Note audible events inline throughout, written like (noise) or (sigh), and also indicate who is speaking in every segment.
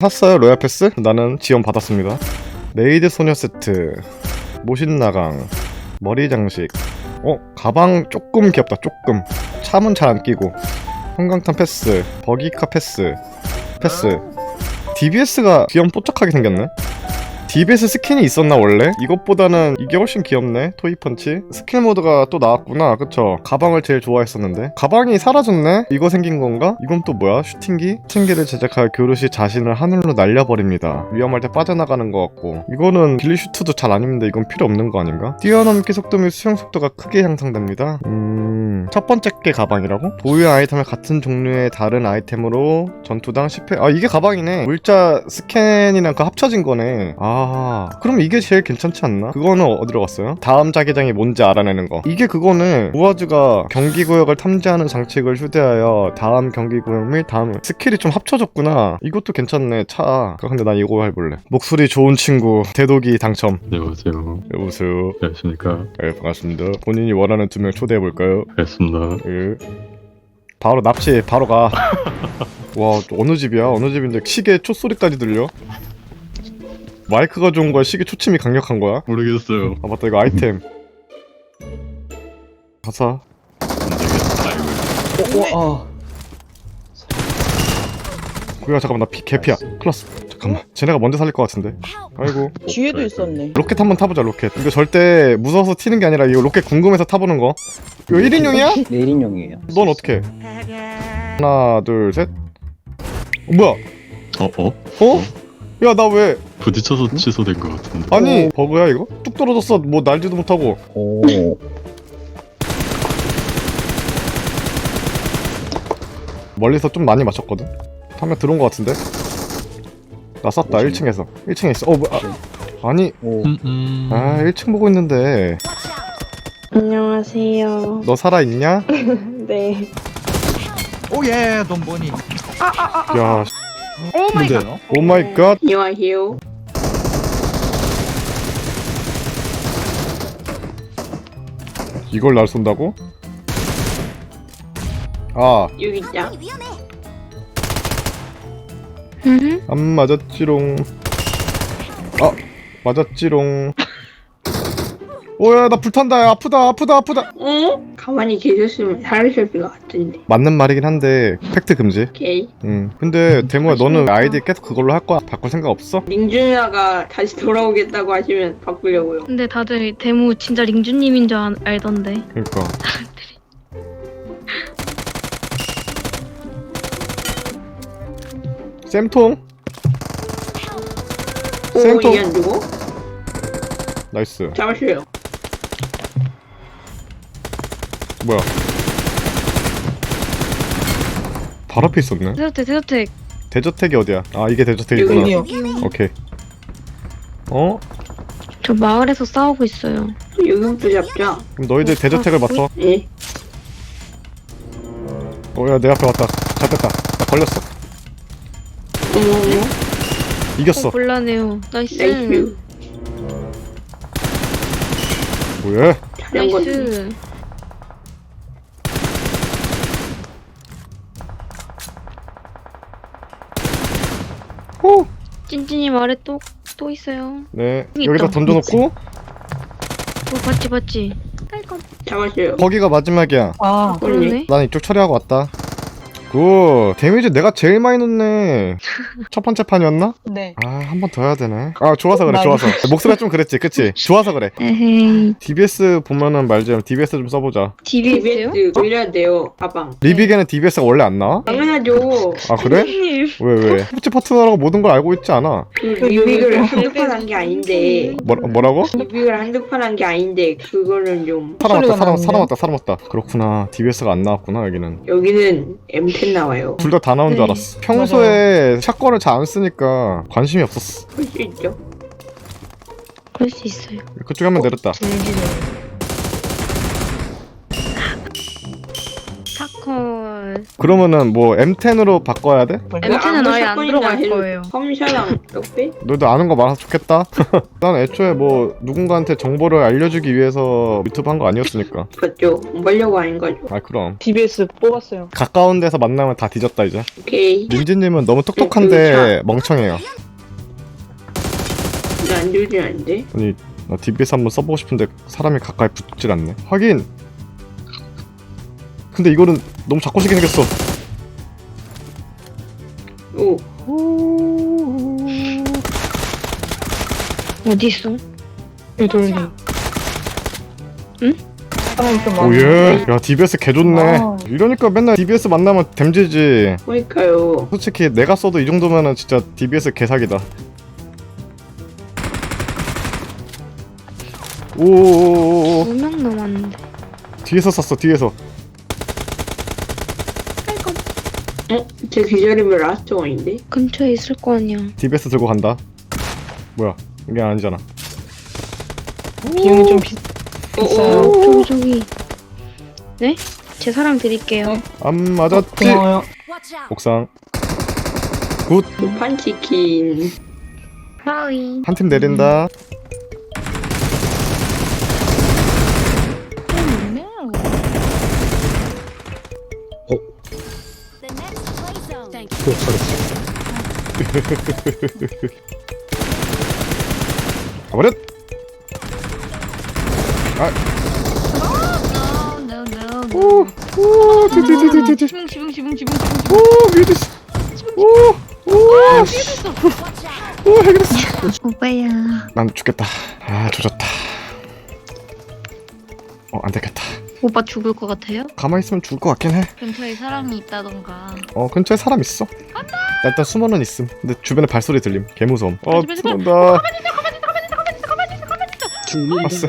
Speaker 1: 샀어요 로얄 패스? 나는 지원 받았습니다. 메이드 소녀 세트, 모신 나강, 머리 장식. 어 가방 조금 귀엽다 조금. 참은 잘 안 끼고. 형광탄 패스, 버기카 패스, 패스. DBS가 귀염 뽀짝하게 생겼네. DBS 스킨이 있었나 원래? 이것보다는 이게 훨씬 귀엽네 토이펀치 스킬 모드가 또 나왔구나 그쵸 가방을 제일 좋아했었는데 가방이 사라졌네? 이거 생긴 건가? 이건 또 뭐야? 슈팅기? 슈팅기를 제작할 교르시 자신을 하늘로 날려버립니다 위험할 때 빠져나가는 것 같고 이거는 빌리 슈트도 잘 아닌데 이건 필요 없는 거 아닌가? 뛰어넘기 속도 및 수영 속도가 크게 향상됩니다 음... 첫 번째 게 가방이라고? 보유 아이템을 같은 종류의 다른 아이템으로 전투당 10회 아 이게 가방이네 물자 스캔이랑 그 합쳐진 거네 아 그럼 이게 제일 괜찮지 않나? 그거는 어디로 갔어요? 다음 자기장이 뭔지 알아내는 거 이게 그거는 우아즈가 경기구역을 탐지하는 장치를 휴대하여 다음 경기구역 및 다음 스킬이 좀 합쳐졌구나 이것도 괜찮네 차 근데 난 이거 해볼래 목소리 좋은 친구 대독이 당첨
Speaker 2: 안녕하세요.
Speaker 1: 여보세요
Speaker 2: 안녕하십니까.
Speaker 1: 네 반갑습니다 본인이 원하는 두 명 초대해볼까요?
Speaker 2: 반갑습니다.
Speaker 1: 예. 바로 납치 바로 가. (laughs) 와 어느 집이야? 어느 집인데 시계 촛소리까지 들려? 마이크가 좋은 거야? 시계 초침이 강력한 거야?
Speaker 2: 모르겠어요.
Speaker 1: 아 맞다 이거 아이템. 가사.
Speaker 3: 어,
Speaker 1: 그야 잠깐만 나 피, 개피야. 클라스. 잠깐만. 쟤네가 먼저 살릴 것 같은데. 아이고.
Speaker 3: 뒤에도 있었네.
Speaker 1: 로켓 한번 타보자 로켓. 이거 절대 무서워서 튀는 게 아니라 이거 로켓 궁금해서 타보는 거. 이거 1인용이야?
Speaker 3: 네 1인용이에요.
Speaker 1: 넌 어떻게? 하나 둘 셋. 어, 뭐야?
Speaker 2: 어, 어?
Speaker 1: 어? 야 나 왜?
Speaker 2: 부딪혀서 취소된 것 같은데.
Speaker 1: 아니 버그야 이거? 뚝 떨어졌어 뭐 날지도 못하고
Speaker 3: 오.
Speaker 1: 멀리서 좀 많이 맞췄거든 화면 들어온 것 같은데 나 쐈다 1층에서 1층에 있어 어 뭐, 아, 아니
Speaker 3: 오.
Speaker 2: 음, 음.
Speaker 1: 아 1층 보고 있는데
Speaker 4: 안녕하세요.
Speaker 1: 너 살아있냐? (laughs)
Speaker 4: 네.
Speaker 5: 오예 돈 보니
Speaker 1: 야
Speaker 4: 오 마이 갓.
Speaker 1: 오마이 이걸 날 쏜다고? 아. 안
Speaker 4: 여기 있자.
Speaker 1: 맞았지롱. 아 맞았지롱 오야 나 불탄다 야, 아프다 아프다 아프다
Speaker 4: 어? 가만히 계셨으면 살으실 것 같은데.
Speaker 1: 맞는 말이긴 한데 팩트 금지
Speaker 4: 오케이.
Speaker 1: 음 근데 데모야 너는 아이디 계속 그걸로 할 거야? 바꿀 생각 없어?
Speaker 4: 링준이가 다시 돌아오겠다고 하시면 바꾸려고요.
Speaker 6: 근데 다들 데모 진짜 링주님인 줄 알- 알던데.
Speaker 1: 그러니까 (laughs) 쌤통
Speaker 4: 오,
Speaker 1: 센터.
Speaker 4: 이게 안 주고?
Speaker 1: 나이스
Speaker 4: 잡으세요.
Speaker 1: 뭐야 바로 앞에 있었네
Speaker 6: 데저텍 데저텍.
Speaker 1: 대저택이 어디야 아 이게 대저택이구나
Speaker 3: 여기요.
Speaker 1: 오케이 어?
Speaker 6: 저 마을에서 싸우고 있어요.
Speaker 4: 여기부터 잡자.
Speaker 1: 그럼 너희들 대저택을 맡아
Speaker 4: 예.
Speaker 1: 어야 내 앞에 왔다 잡혔다 나 걸렸어
Speaker 4: 어머, 어머.
Speaker 1: 이겼어
Speaker 6: 어, 곤란해요. 나이스.
Speaker 4: 나이스.
Speaker 1: 뭐야
Speaker 4: 잘한 건데.
Speaker 6: 나이스.
Speaker 1: 호!
Speaker 6: 찐찐이 말에 또또 있어요.
Speaker 1: 네
Speaker 6: 여기
Speaker 1: 여기다
Speaker 6: 있다.
Speaker 1: 던져놓고
Speaker 6: 어 봤지 봤지.
Speaker 4: 잡으세요.
Speaker 1: 거기가 마지막이야
Speaker 3: 아.
Speaker 6: 그러네.
Speaker 1: 나는 이쪽 처리하고 왔다. 굿. 데미지 내가 제일 많이 넣네. (laughs) 첫 번째 판이었나?
Speaker 3: 네.
Speaker 1: 아, 한 번 더 해야 되네. 아, 좋아서 그래,
Speaker 3: 많이.
Speaker 1: 좋아서. 목소리가 좀 그랬지, 그치? (laughs) 좋아서 그래.
Speaker 6: 에헤이.
Speaker 1: DBS 보면은 말 좀, DBS 좀 써보자.
Speaker 6: DBS요?
Speaker 4: DBS 올려야 돼요. 가방.
Speaker 1: 리빅에는 DBS가 원래 안 나와?
Speaker 4: 당연하죠.
Speaker 1: 아, 그래?
Speaker 6: 님
Speaker 1: 왜, 왜? 스포츠 파트너라고 모든 걸 알고 있지 않아?
Speaker 4: 그 리빅을 한두 판 한 게 아닌데.
Speaker 1: 뭐, 뭐라고?
Speaker 4: 리빅을 한두 판 한 게 아닌데 그거는 좀
Speaker 1: 사람 왔다,
Speaker 3: 소리가
Speaker 1: 사람,
Speaker 3: 나는데?
Speaker 1: 왔다, 사람 왔다. 그렇구나. DBS가 안 나왔구나, 여기는.
Speaker 4: 여기는 M10 나와요.
Speaker 1: 둘 다 다 나온 줄
Speaker 6: 네.
Speaker 1: 알았어. 평소에 샷건을 잘 안 쓰니까 관심이 없었어.
Speaker 4: 할수 있죠.
Speaker 6: 그럴 수 있어요.
Speaker 1: 그쪽에 한명 내렸다.
Speaker 6: 헐.
Speaker 1: 그러면은 뭐 M10으로 바꿔야 돼?
Speaker 6: MT는 아예 안 들어갈 거예요.
Speaker 4: 컴샤랑 떡배?
Speaker 1: 너도 아는 거 많아서 좋겠다. (laughs) 난 애초에 뭐 누군가한테 정보를 알려주기 위해서 유튜브 한 거 아니었으니까.
Speaker 4: 그죠. 멀려고 아닌 거죠.
Speaker 1: 아 그럼
Speaker 3: DBS 뽑았어요.
Speaker 1: 가까운 데서 만나면 다 뒤졌다 이제.
Speaker 4: 오케이.
Speaker 1: 민지님은 너무 똑똑한데 멍청해요.
Speaker 4: 근데 안 좋진 않은데.
Speaker 1: 아니 나 DBS 한번 써보고 싶은데 사람이 가까이 붙질 않네. 확인. 근데 이거는 너무 잡고시게 생겼어.
Speaker 4: 오.
Speaker 6: 어디 있어?
Speaker 3: 유돌님.
Speaker 6: 응?
Speaker 3: 사람이 좀 많아.
Speaker 1: 오예. 야 DBS 개 좋네.
Speaker 3: 아.
Speaker 1: 이러니까 맨날 DBS 만나면 댐지지.
Speaker 4: 그러니까요.
Speaker 1: 솔직히 내가 써도 이 정도면은 진짜 DBS 개사기다. 오오오오
Speaker 6: 두명 남았는데.
Speaker 1: 뒤에서 쐈어 뒤에서
Speaker 4: 어? 제 기절이면 라스트 원인데?
Speaker 6: 근처에 있을 거 아니야.
Speaker 1: DBS 들고 간다. 뭐야 이게 아니잖아.
Speaker 3: 비용이 좀 비,
Speaker 4: 어,
Speaker 3: 비싸요.
Speaker 4: 어.
Speaker 6: 저기 저기. 네? 제 사랑 드릴게요.
Speaker 1: 안 맞았지.
Speaker 3: 고마워요.
Speaker 1: 옥상
Speaker 4: 판치킨.
Speaker 6: 하이.
Speaker 1: 한 팀 내린다. (laughs) 가버렸.
Speaker 6: No, no, no.
Speaker 1: 오, 오,
Speaker 6: 지붕 지붕 지붕
Speaker 1: 오, 있어. 오, 오, 씨. 오, 해결했어.
Speaker 6: 오빠야.
Speaker 1: 난 죽겠다. 아, 조졌다. 어, 안 되겠다.
Speaker 6: 오빠 죽을 것 같아요?
Speaker 1: 가만히 있으면 죽을 것 같긴 해.
Speaker 6: 근처에 사람이 있다던가.
Speaker 1: 어, 근처에 사람 있어. 나 일단 숨어는 있음. 근데 주변에 발소리 들림. 개 무서움. 어,
Speaker 6: 제발.
Speaker 1: 들어온다. 봤어.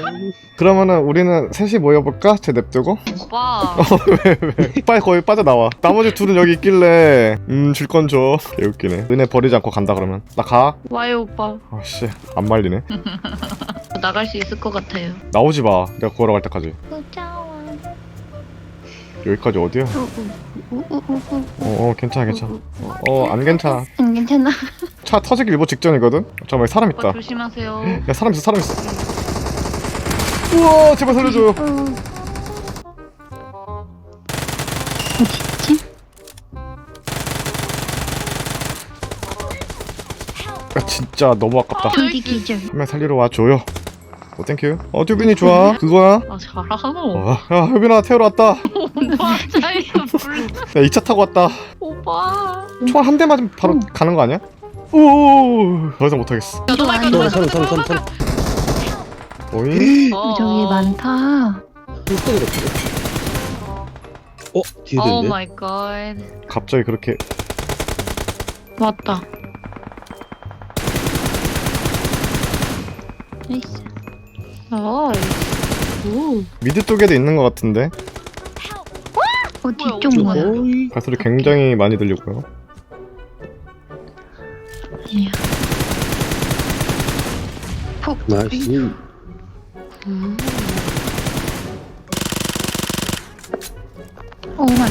Speaker 1: 그러면은 우리는 셋이 모여볼까? 쟤 냅두고?
Speaker 6: 오빠. (laughs)
Speaker 1: 왜, 왜? 빨리 거기 빠져나와. 나머지 둘은 여기 있길래, 음, 줄 건 줘. 개 웃기네. 너네 버리지 않고 간다, 그러면. 나 가.
Speaker 6: 와요 오빠.
Speaker 1: 아씨, 안 말리네. (laughs)
Speaker 6: 나갈 수 있을 것 같아요.
Speaker 1: 나오지 마. 내가 구하러 갈 때까지.
Speaker 6: 무서워.
Speaker 1: 여기까지 어디야?
Speaker 6: 우우우우.
Speaker 1: 어, 어 괜찮아, 괜찮아. 어, 어, 안 괜찮아.
Speaker 6: 안 괜찮아. (laughs)
Speaker 1: 차 터지기 일보 직전이거든? 잠깐만, 사람 있다.
Speaker 6: 조심하세요. (laughs)
Speaker 1: 야, 사람 있어, 사람 있어. 우와, 제발 살려줘요.
Speaker 6: 어디지?
Speaker 1: 아, 진짜 너무 아깝다.
Speaker 6: 기절?
Speaker 1: 한명 살리러 와줘요. 어, 땡큐. 어, 튜빈이 좋아. 그거야.
Speaker 6: 아 잘하노.
Speaker 1: 어, 야, 효빈아, 태우러 왔다. 야,
Speaker 6: 맞아요. 불
Speaker 1: 2차 타고 왔다.
Speaker 6: 오빠.
Speaker 1: 총 한 대 맞으면 바로 가는 거 아니야? 오, 더 이상 못하겠어.
Speaker 6: 이거 아니야.
Speaker 7: 사람 사람 사람 사람
Speaker 1: 오잉?
Speaker 6: 저기 많다.
Speaker 7: 어? 뒤에
Speaker 6: 오
Speaker 7: 있는데?
Speaker 6: 마이 갓.
Speaker 1: 갑자기 그렇게
Speaker 6: 왔다. 나이스. 아, 오.
Speaker 1: 미드 쪽에도 있는 것 같은데
Speaker 6: 어 뒤쪽 뭐야?
Speaker 7: 어이
Speaker 1: 발소리 굉장히 많이 들리고요.
Speaker 6: 아니야. 푹.
Speaker 7: 나이스
Speaker 6: 오 마이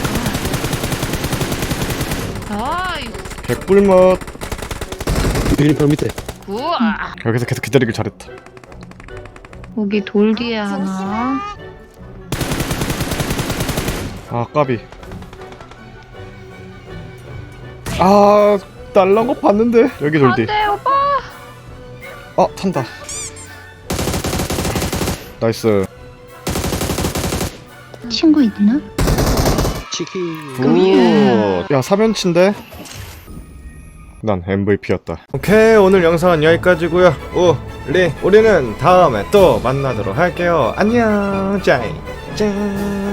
Speaker 6: 갓. 아이,
Speaker 1: 개꿀맛.
Speaker 7: 유니폼 밑에
Speaker 6: 우와.
Speaker 1: 여기서 계속 기다리길 잘했다.
Speaker 6: 여기 돌 뒤에 하나.
Speaker 1: 아 까비. 아 날란 거 봤는데 여기 돌디.
Speaker 6: 안돼 오빠.
Speaker 1: 아 탄다. 나이스.
Speaker 6: 친구 있나?
Speaker 7: 치킨
Speaker 1: 굿. 야 사면치인데. 난 MVP였다. 오케이 오늘 영상은 여기까지고요. 우 리 우리는 다음에 또 만나도록 할게요. 안녕. 짱. 짠.